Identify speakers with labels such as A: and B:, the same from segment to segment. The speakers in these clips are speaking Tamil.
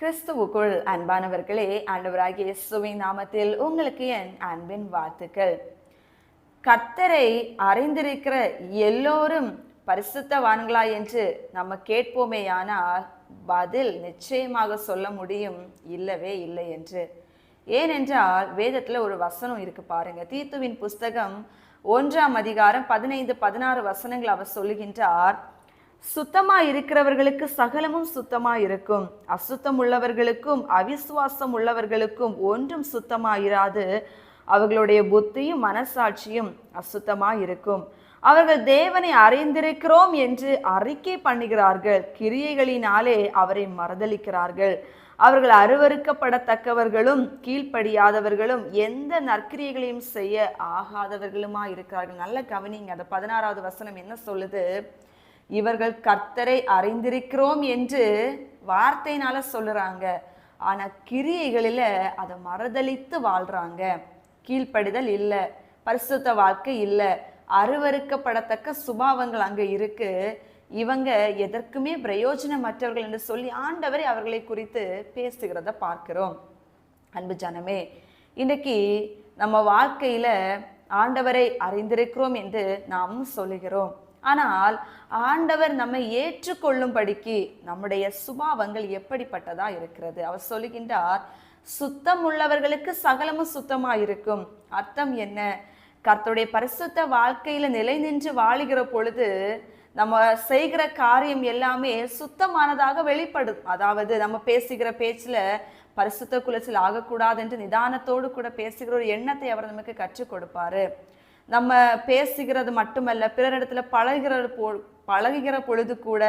A: கிறிஸ்துவுக்குள் அன்பானவர்களே ஆண்டவராகிய இயேசுவின் நாமத்தில் உங்களுக்கு என் அன்பின் வாழ்த்துக்கள். கர்த்தரை அறிந்திருக்கிற எல்லோரும் பரிசுத்தவான்களா என்று நம்ம கேட்போமேயானால் பதில் நிச்சயமாக சொல்ல முடியும் இல்லவே இல்லை என்று. ஏனென்றால் வேதத்தில் ஒரு வசனம் இருக்கு பாருங்க. தீத்துவின் புஸ்தகம் ஒன்றாம் அதிகாரம் பதினைந்து பதினாறு வசனங்கள் அவர் சொல்லுகின்றார் சுத்தமா இருக்கிறவர்களுக்கு சகலமும் சுத்தமா இருக்கும். அசுத்தம் உள்ளவர்களுக்கும் அவிசுவாசம் உள்ளவர்களுக்கும் ஒன்றும் சுத்தமா இராது. அவர்களுடைய புத்தியும் மனசாட்சியும் அசுத்தமா இருக்கும். அவர்கள் தேவனை அறிந்திருக்கிறோம் என்று அறிக்கை பண்ணுகிறார்கள். கிரியைகளினாலே அவரை மறதளிக்கிறார்கள் அவர்கள் அருவருக்கப்படத்தக்கவர்களும் கீழ்ப்படியாதவர்களும் எந்த நற்கிரியைகளையும் செய்ய ஆகாதவர்களுமா இருக்கிறார்கள். நல்ல கவனிங்க. அந்த பதினாறாவது வசனம் என்ன சொல்லுது? இவர்கள் கர்த்தரை அறிந்திருக்கிறோம் என்று வார்த்தையினால சொல்லுறாங்க. ஆனா கிரியைகளில அதை மறுதளித்து வாழ்றாங்க. கீழ்ப்படிதல் இல்லை. பரிசுத்த வாழ்க்கை இல்லை. அருவருக்கப்படத்தக்க சுபாவங்கள் அங்க இருக்கு. இவங்க எதற்குமே பிரயோஜனமற்றவர்கள் என்று சொல்லி ஆண்டவரை அவர்களை குறித்து பேசுகிறத பார்க்கிறோம். அன்பு ஜனமே இன்னைக்கு நம்ம வாழ்க்கையில ஆண்டவரை அறிந்திருக்கிறோம் என்று நாம் சொல்லுகிறோம். ஆனால் ஆண்டவர் நம்மை ஏற்றுக்கொள்ளும்படிக்கு நம்முடைய சுபாவங்கள் எப்படிப்பட்டதா இருக்கிறது? அவர் சொல்லுகின்றார் சுத்தம் உள்ளவர்களுக்கு சகலமும் சுத்தமா இருக்கும் அர்த்தம் என்ன? கர்த்தருடைய பரிசுத்த வாழ்க்கையில நிலை நின்று வாழுகிற பொழுது நம்ம செய்கிற காரியம் எல்லாமே சுத்தமானதாக வெளிப்படும். அதாவது நம்ம பேசுகிற பேச்சில் பரிசுத்த குலச்சில் ஆகக்கூடாது என்று நிதானத்தோடு கூட பேசுகிற ஒரு எண்ணத்தை அவர் நமக்கு கற்றுக் கொடுப்பாரு. நம்ம பேசுகிறது மட்டுமல்ல பிறரிடத்துல பழகிற போ பழகுகிற பொழுது கூட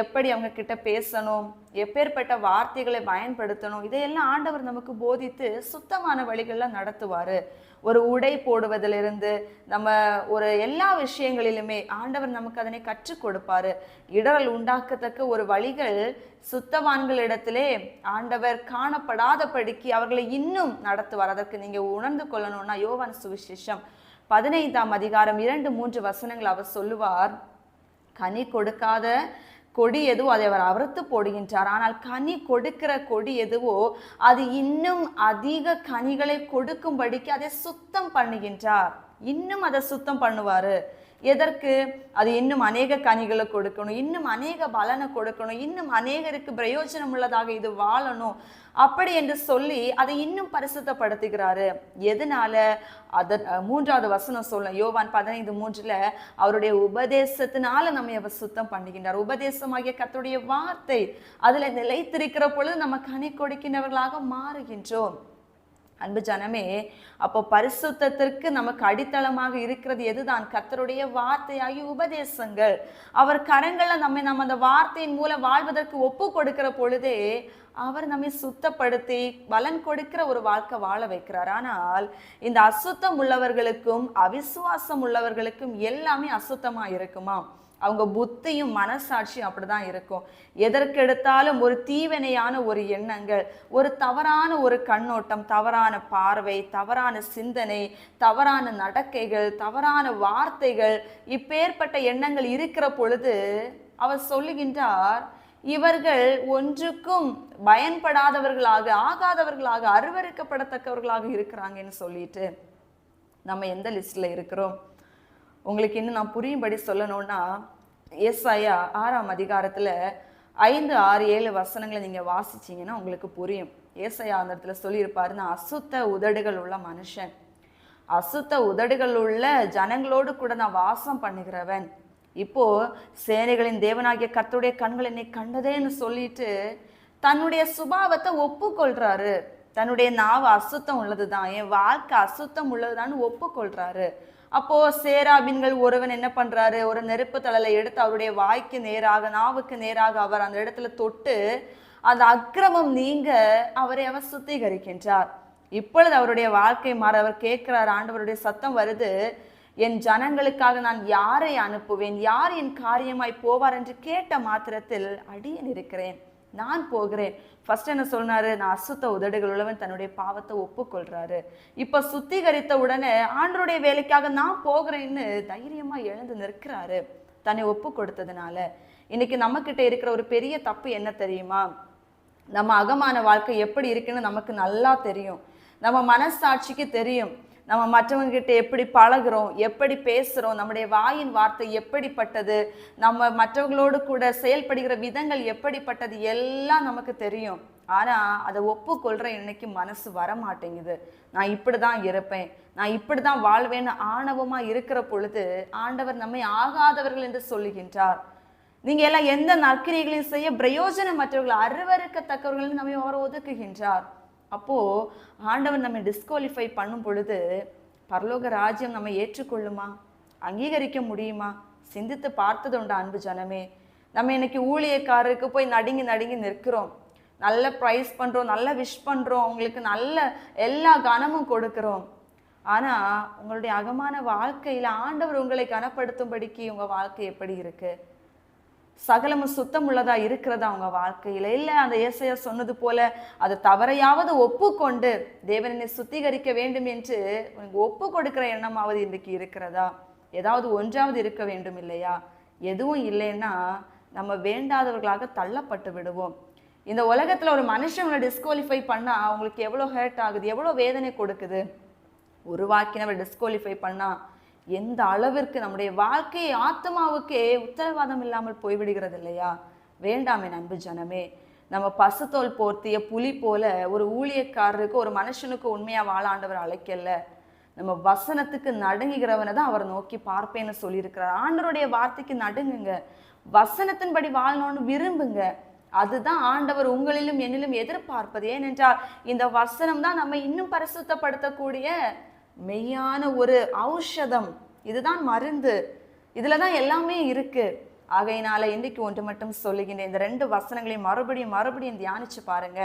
A: எப்படி அவங்க கிட்ட பேசணும் எப்பேற்பட்ட வார்த்தைகளை பயன்படுத்தணும் இதையெல்லாம் ஆண்டவர் நமக்கு போதித்து சுத்தமான வழிகளில் நடத்துவார். ஒரு உடை போடுவதிலிருந்து நம்ம ஒரு எல்லா விஷயங்களிலுமே ஆண்டவர் நமக்கு அதனை கற்றுக் கொடுப்பாரு. இடரல் உண்டாக்கத்தக்க ஒரு வழிகள் சுத்தவான்களிடத்திலே ஆண்டவர் காணப்படாதபடிக்கு அவர்களை இன்னும் நடத்துவார். அதற்கு நீங்கள் உணர்ந்து கொள்ளணும்னா யோவான் சுவிசேஷம் பதினைந்தாம் அதிகாரம் இரண்டு மூன்று வசனங்கள் அவர் சொல்லுவார். கனி கொடுக்காத கொடி எதுவோ? அதை அவர் அறுத்து போடுகின்றார். ஆனால் கனி கொடுக்கிற கொடி எதுவோ? அது இன்னும் அதிக கனிகளை கொடுக்கும்படிக்கு அதை சுத்தம் பண்ணுகின்றார். இன்னும் அதை சுத்தம் பண்ணுவாரு. எதற்கு? அது இன்னும் அநேக கனிகளை கொடுக்கணும் இன்னும் அநேக பலனை கொடுக்கணும் இன்னும் அநேகருக்கு பிரயோஜனம் உள்ளதாக இது வாழணும் அப்படி என்று சொல்லி அதை இன்னும் பரிசுத்தப்படுத்துகிறாரு. எதனால? அத மூன்றாவது வசனம் சொல்ல யோவான் பதினைந்து மூன்றுல அவருடைய உபதேசத்தினால நம்ம அவர் சுத்தம் பண்ணுகின்றார். உபதேசமாகிய கத்துடைய வார்த்தை அதுல நிலைத்திருக்கிற பொழுது நம்ம கனி கொடுக்கின்றவர்களாக மாறுகின்றோம். அன்பு ஜனமே அப்போ பரிசுத்தத்திற்கு நமக்கு அடித்தளமாக இருக்கிறது எதுதான்? கத்தருடைய வார்த்தையாகி உபதேசங்கள். அவர் கரங்களை நம்மை நம்ம அந்த வார்த்தையின் மூலம் வாழ்வதற்கு ஒப்பு கொடுக்கிற பொழுதே அவர் நம்மை சுத்தப்படுத்தி பலன் கொடுக்கிற ஒரு வாழ்க்கை வாழ வைக்கிறார். ஆனால் இந்த அசுத்தம் உள்ளவர்களுக்கும் அவிசுவாசம் உள்ளவர்களுக்கும் எல்லாமே அசுத்தமாக இருக்குமா அவங்க புத்தியும் மனசாட்சியும் அப்படிதான் இருக்கும். எதற்கெடுத்தாலும் ஒரு தீவினையான ஒரு எண்ணங்கள் ஒரு தவறான ஒரு கண்ணோட்டம் தவறான பார்வை தவறான சிந்தனை தவறான நடக்கைகள் தவறான வார்த்தைகள் இப்பேற்பட்ட எண்ணங்கள் இருக்கிற பொழுது அவர் சொல்லுகின்றார் இவர்கள் ஒன்றுக்கும் பயன்படாதவர்களாக ஆகாதவர்களாக அருவருக்கப்படத்தக்கவர்களாக இருக்கிறாங்கன்னு சொல்லிட்டு நம்ம எந்த லிஸ்ட்ல இருக்கிறோம்? உங்களுக்கு இன்னும் நான் புரியும்படி சொல்லணும்னா ஏசாயா ஆறாம் அதிகாரத்தில் ஐந்து ஆறு ஏழு வசனங்களை நீங்கள் வாசிச்சிங்கன்னா உங்களுக்கு புரியும். ஏசையா அந்த இடத்துல சொல்லியிருப்பாரு நான் அசுத்த உதடுகள் உள்ள மனுஷன். அசுத்த உதடுகள் உள்ள ஜனங்களோடு கூட நான் வாசம் பண்ணுகிறவன். இப்போ சேனைகளின் தேவனாகிய கர்த்தருடைய கண்கள் என்னை கண்டதேன்னு சொல்லிட்டு தன்னுடைய சுபாவத்தை ஒப்புக்கொள்றாரு. தன்னுடைய நாவு அசுத்தம் உள்ளது தான் என் வாழ்க்கை அசுத்தம் உள்ளதுதான்னு ஒப்புக்கொள்றாரு. அப்போ சேராபின்கள் ஒருவன் என்ன பண்றாரு? ஒரு நெருப்பு தழலை எடுத்து அவருடைய வாய்க்கு நேராக நாவுக்கு நேராக அவர் அந்த இடத்துல தொட்டு அந்த அக்கிரமம் நீங்க அவரை அவர் சுத்திகரிக்கின்றார். இப்பொழுது அவருடைய வாழ்க்கை மாற அவர் கேட்கிறார் ஆண்டவருடைய சத்தம் வருது. என் ஜனங்களுக்காக நான் யாரை அனுப்புவேன்? யார் என் காரியமாய் போவார்? என்று கேட்ட மாத்திரத்தில் அடியன் இருக்கிறேன். நான் போகிறேன். ஃபர்ஸ்ட் என்ன சொன்னாரு நான் அசுத்த உதடுகள் உள்ளவன் தன்னுடைய பாவத்தை ஒப்புக்கொள்றாரு. இப்ப சுத்திகரித்த உடனே ஆண்டருடைய வேலைக்காக நான் போகிறேன்னு தைரியமா எழுந்து நிற்கிறாரு. தன்னை ஒப்பு கொடுத்ததுனால இன்னைக்கு நம்ம கிட்ட இருக்கிற ஒரு பெரிய தப்பு என்ன தெரியுமா? நம்ம அகமான வாழ்க்கை எப்படி இருக்குன்னு நமக்கு நல்லா தெரியும். நம்ம மனசாட்சிக்கு தெரியும். நம்ம மற்றவங்ககிட்ட எப்படி பழகுறோம் எப்படி பேசுகிறோம் நம்முடைய வாயின் வார்த்தை எப்படிப்பட்டது நம்ம மற்றவங்களோடு கூட செயல்படுகிற விதங்கள் எப்படிப்பட்டது எல்லாம் நமக்கு தெரியும். ஆனால் அதை ஒப்புக்கொள்கிற இன்னைக்கு மனசு வர மாட்டேங்குது நான் இப்படிதான் இருப்பேன். நான் இப்படி தான் வாழ்வேன்னு ஆணவமாக இருக்கிற பொழுது ஆண்டவர் நம்மை ஆகாதவர்கள் என்று சொல்லுகின்றார். நீங்கள் எல்லாம் எந்த நற்கிரிகளையும் செய்ய பிரயோஜனமற்றவர்கள் அருவருக்கத்தக்கவர்கள் நம்மை அவர் ஒதுக்குகின்றார். அப்போது ஆண்டவன் நம்மை டிஸ்குவாலிஃபை பண்ணும் பொழுது பரலோக ராஜ்யம் நம்ம ஏற்றுக்கொள்ளுமா? அங்கீகரிக்க முடியுமா? சிந்தித்து பார்த்தது உண்டு அன்பு ஜனமே. நம்ம இன்னைக்கு ஊழியக்காரருக்கு போய் நடுங்கி நடுங்கி நிற்கிறோம். நல்ல ப்ரைஸ் பண்ணுறோம் நல்ல விஷ் பண்ணுறோம் உங்களுக்கு நல்ல எல்லா கனமும் கொடுக்குறோம். ஆனால் உங்களுடைய அகமான வாழ்க்கையில் ஆண்டவர் உங்களை கனப்படுத்தும்படிக்கு உங்கள் வாழ்க்கை எப்படி இருக்குது சகலமும் சுத்தம் உள்ளதா இருக்கிறதா அவங்க வாழ்க்கையில. இல்ல அந்த இயேசையா சொன்னது போல அதை தவறையாவது ஒப்புக்கொண்டு தேவனை சுத்திகரிக்க வேண்டும் என்று உனக்கு ஒப்பு கொடுக்கிற எண்ணமாவது இன்றைக்கு இருக்கிறதா? ஏதாவது ஒன்றாவது இருக்க வேண்டும் இல்லையா? எதுவும் இல்லைன்னா நம்ம வேண்டாதவர்களாக தள்ளப்பட்டு விடுவோம். இந்த உலகத்துல ஒரு மனுஷங்களை டிஸ்குவாலிஃபை பண்ணா அவங்களுக்கு எவ்வளோ ஹர்ட் ஆகுது எவ்வளோ வேதனை கொடுக்குது? உருவாக்கினவர் டிஸ்குவாலிஃபை பண்ணா எந்த அளவிற்கு நம்முடைய வாழ்க்கை ஆத்மாவுக்கே உத்தரவாதம் இல்லாமல் போய்விடுகிறது இல்லையா? வேண்டாமே அன்பு ஜனமே. நம்ம பசுத்தோல் போர்த்திய புலி போல ஒரு ஊழியக்காரருக்கு ஒரு மனுஷனுக்கு உண்மையா வாழாண்டவர் அழைக்கல. நம்ம வசனத்துக்கு நடுங்குகிறவனை தான் அவர் நோக்கி பார்ப்பேன்னு சொல்லியிருக்கிறார். ஆண்டவருடைய வார்த்தைக்கு நடுங்குங்க. வசனத்தின்படி வாழணும்னு விரும்புங்க. அதுதான் ஆண்டவர் உங்களிலும் என்னிலும் எதிர்பார்ப்பது. ஏனென்றால் இந்த வசனம் தான் நம்ம இன்னும் பரிசுத்தப்படுத்தக்கூடிய மெய்யான ஒரு ஔஷதம். இதுதான் மருந்து. இதில் தான் எல்லாமே இருக்குது ஆகையினால இன்றைக்கு ஒன்று மட்டும் சொல்லுகின்றேன். இந்த ரெண்டு வசனங்களையும் மறுபடியும் மறுபடியும் தியானிச்சு பாருங்க.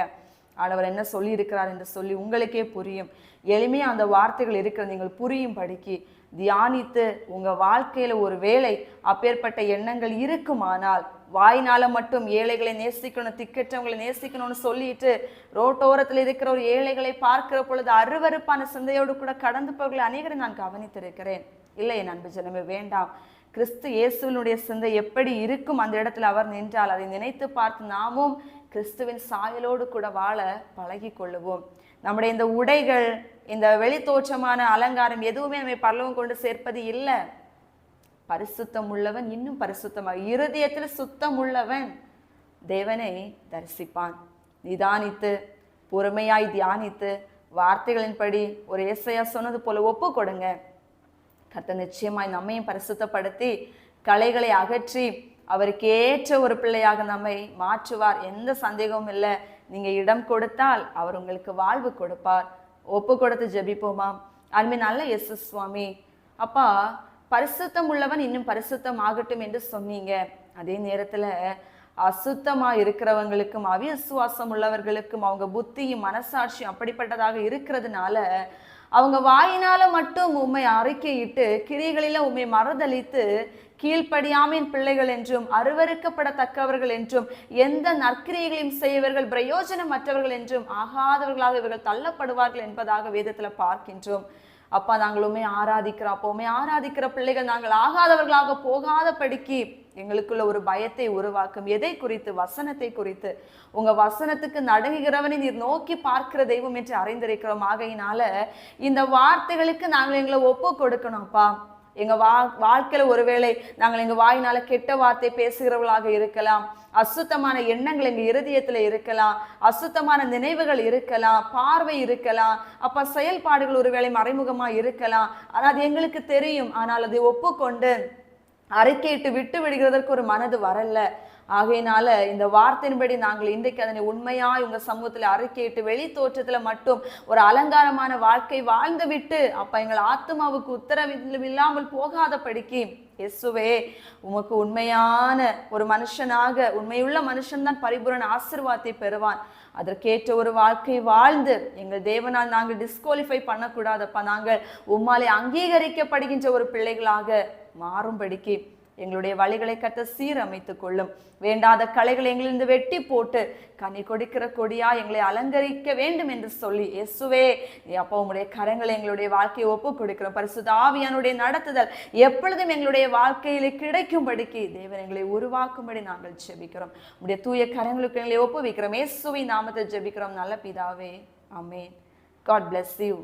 A: ஆண்டவர் என்ன சொல்லி இருக்கிறார் என்று சொல்லி உங்களுக்கே புரியும். எளிமையாக அந்த வார்த்தைகள் இருக்கிறது நீங்கள் புரியும் படிக்கு தியானித்து உங்கள் வாழ்க்கையில் ஒரு வேலை அப்பேற்பட்ட எண்ணங்கள் இருக்குமானால் வாயினால் மட்டும் ஏழைகளை நேசிக்கணும் திக்கற்றவங்களை நேசிக்கணும்னு சொல்லிட்டு ரோட்டோரத்தில் இருக்கிற ஒரு ஏழைகளை பார்க்கிற பொழுது அருவருப்பான சிந்தையோடு கூட கடந்து போகல. அநேகரை நான் கவனித்திருக்கிறேன். இல்லை என் அன்பு ஜனமே வேண்டாம். கிறிஸ்து இயேசுவினுடைய சிந்தை எப்படி இருக்கும்? அந்த இடத்துல அவர் நின்றால் அதை நினைத்து பார்த்து நாமும் கிறிஸ்துவின் சாயலோடு கூட வாழ பழகி கொள்ளுவோம் நம்முடைய இந்த உடைகள் இந்த வெளித்தோற்றமான அலங்காரம் எதுவுமே நம்மை பல்லவம் கொண்டு சேர்ப்பது இல்லை. பரிசுத்தம் உள்ளவன் இன்னும் பரிசுத்தமாக இருதயத்தில் சுத்தம் உள்ளவன் தேவனை தரிசிப்பான். நிதானித்து பொறுமையாய் தியானித்து வார்த்தைகளின்படி ஒரு இசையா சொன்னது போல ஒப்பு கொடுங்க. கர்த்தர் நிச்சயமாய் நம்மையும் பரிசுத்தப்படுத்தி கலைகளை அகற்றி அவருக்கு ஏற்ற ஒரு பிள்ளையாக நம்மை மாற்றுவார். எந்த சந்தேகமும் இல்லை. நீங்க இடம் கொடுத்தால் அவர் உங்களுக்கு வாழ்வு கொடுப்பார். ஒப்பு கொடுத்து ஜெபிப்போமா? அருமை நல்ல எஸ் சுவாமி. அப்பா பரிசுத்தம் உள்ளவன் இன்னும் பரிசுத்தம் ஆகட்டும் என்று சொன்னீங்க. அதே நேரத்தில் அசுத்தமா இருக்கிறவங்களுக்கும் அவிசுவாசம் உள்ளவர்களுக்கும் அவங்க புத்தியும் மனசாட்சியும் அப்படிப்பட்டதாக இருக்கிறதுனால அவங்க வாயினால மட்டும் உண்மை அறிக்கையிட்டு கிரிகளில உண்மை மறதளித்து கீழ்ப்படியாமின் பிள்ளைகள் என்றும் அருவருக்கப்படத்தக்கவர்கள் என்றும் எந்த நற்கிரியைகளையும் செய்வர்கள் பிரயோஜனமற்றவர்கள் என்றும் ஆகாதவர்களாக இவர்கள் தள்ளப்படுவார்கள் என்பதாக வேதத்துல பார்க்கின்றோம். அப்பா நாங்களுமே ஆராதிக்கிற ஆராதிக்கிறோம் ஆராதிக்கிற பிள்ளைகள் நாங்கள் ஆகாதவர்களாக போகாதபடிக்கு எங்களுக்குள்ள ஒரு பயத்தை உருவாக்கும். எதை குறித்து? வசனத்தை குறித்து. உங்க வசனத்துக்கு நடுங்குகிறவனை நீர் நோக்கி பார்க்கிற தெய்வம் என்று அறிந்திருக்கிறோம். ஆகையினால இந்த வார்த்தைகளுக்கு நாங்கள் எங்களை ஒப்பு கொடுக்கணும்ப்பா எங்கள் வா வாழ்க்கையில் ஒருவேளை நாங்கள் எங்கள் வாயினால் கெட்ட வார்த்தை பேசுகிறவர்களாக இருக்கலாம் அசுத்தமான எண்ணங்கள் எங்கள் இருதயத்தில் இருக்கலாம் அசுத்தமான நினைவுகள் இருக்கலாம் பார்வை இருக்கலாம் அப்போ செயல்பாடுகள் ஒருவேளை மறைமுகமாக இருக்கலாம். ஆனால் அது எங்களுக்கு தெரியும் ஆனால் அதை ஒப்புக்கொண்டு அறிக்கையிட்டு விட்டு விடுகிறதற்கு ஒரு மனது வரல. ஆகையினால இந்த வார்த்தையின்படி நாங்கள் இன்றைக்கு அதனை உண்மையாய் இவங்க சமூகத்தில் அறிக்கையிட்டு வெளி தோற்றத்துல மட்டும் ஒரு அலங்காரமான வாழ்க்கை வாழ்ந்து விட்டு அப்ப எங்கள் ஆத்மாவுக்கு உத்தரவு இல்லாமல் போகாதபடிக்கு இயேசுவே உமக்கு உண்மையான ஒரு மனுஷனாக உண்மையுள்ள மனுஷன்தான் பரிபூரண ஆசிர்வாதத்தை பெறுவான். அதற்கேற்ற ஒரு வாழ்க்கை வாழ்ந்து எங்கள் தேவனால் நாங்கள் டிஸ்குவாலிஃபை பண்ணக்கூடாதப்பா. நாங்கள் உம்மாலே அங்கீகரிக்கப்படுகின்ற ஒரு பிள்ளைகளாக மாறும்படிக்கு எங்களுடைய வழிகளை கத்த சீரமைத்துக் கொள்ளும். வேண்டாத கலைகளை எங்களிருந்து வெட்டி போட்டு கனி கொடுக்கிற கொடியா எங்களை அலங்கரிக்க வேண்டும் என்று சொல்லி. எசுவே அப்போ உங்களுடைய கரங்களை எங்களுடைய வாழ்க்கையை ஒப்பு கொடுக்கிறோம். பரிசுத்த ஆவியானுடைய நடத்துதல் எப்பொழுதும் எங்களுடைய வாழ்க்கையில கிடைக்கும்படிக்கு தேவன் எங்களை உருவாக்கும்படி நாங்கள் ஜெபிக்கிறோம். உடைய தூய கரங்களுக்கு எங்களை ஒப்புவிக்கிறோம். இயேசுவை நாமத்தை ஜெபிக்கிறோம். நல்ல பிதாவே அமேன் காட் பிளஸ் யூ